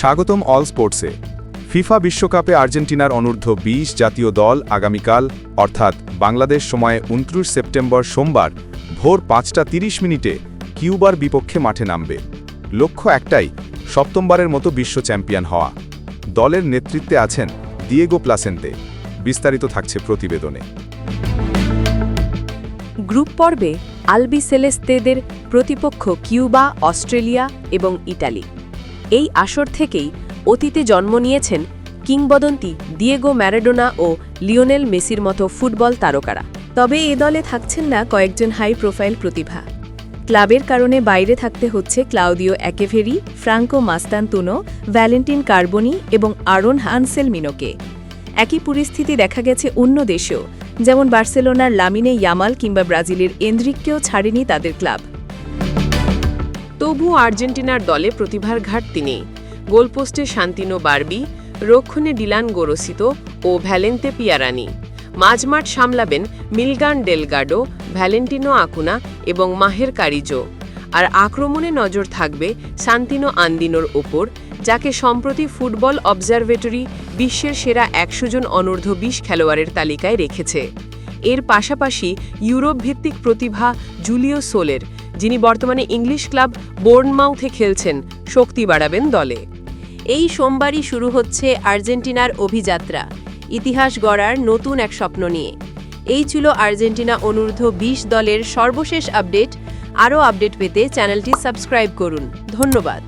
স্বাগতম all স্পোর্টসে। FIFA বিশ্বকাপে আর্জেন্টিনার অনূর্ধ্ব ২০ জাতীয় দল আগামীকাল, অর্থাৎ বাংলাদেশ সময়ে উনত্রিশ সেপ্টেম্বর সোমবার ভোর পাঁচটা তিরিশ মিনিটে কিউবার বিপক্ষে মাঠে নামবে। লক্ষ্য একটাই, সপ্তমবারের মতো বিশ্ব চ্যাম্পিয়ন হওয়া। দলের নেতৃত্বে আছেন দিয়েগো প্লাসেন্তে। বিস্তারিত থাকছে প্রতিবেদনে। গ্রুপ পর্বে আলবি সেলেস্তেদের প্রতিপক্ষ কিউবা, অস্ট্রেলিয়া এবং ইটালি এই আসর থেকেই অতীতে জন্ম নিয়েছেন কিংবদন্তি দিয়েগো ম্যারাডোনা ও লিওনেল মেসির মতো ফুটবল তারকারা। তবে এ দলে থাকছেন না কয়েকজন হাই প্রোফাইল প্রতিভা। ক্লাবের কারণে বাইরে থাকতে হচ্ছে Claudio Echeverri Franco Mastantuono, Valentin Carboni এবং আরন হানসেল মিনোকে একই পরিস্থিতি দেখা গেছে অন্য দেশেও, যেমন বার্সেলোনার লামিনে ইয়ামাল কিংবা ব্রাজিলের এন্দ্রিককেও ছাড়েনি তাদের ক্লাব। তবু আর্জেন্টিনার দলে প্রতিভার ঘাটতি নেই গোলপোস্টে শান্তিনো বার্বি, রক্ষণে ডিলান গোরসিতো ও ভ্যালেন্তে পিয়ারানি। মাঝমাঠ সামলাবেন মিলগান ডেলগাডো, ভ্যালেন্টিনো আকুনা এবং মাহের কারিজো। আর আক্রমণে নজর থাকবে সান্তিনো আন্দিনোর ওপর, যাকে সম্প্রতি ফুটবল অবজারভেটরি বিশ্বের সেরা একশো জন অনূর্ধ্ব বিশ খেলোয়াড়ের তালিকায় রেখেছে। এর পাশাপাশি ইউরোপ ভিত্তিক প্রতিভা জুলিও সোলের যিনি বর্তমানে ইংলিশ ক্লাব বোর্নমাউথে খেলছেন, শক্তি বাড়াবেন দলে। এই সোমবারই শুরু হচ্ছে আর্জেন্টিনার অভিযাত্রা। ইতিহাস গড়ার নতুন এক স্বপ্ন নিয়ে। এই ছিল আর্জেন্টিনা অনূর্ধ্ব ২০ দলের সর্বশেষ আপডেট। আরও আপডেট পেতে চ্যানেলটি সাবস্ক্রাইব করুন। ধন্যবাদ।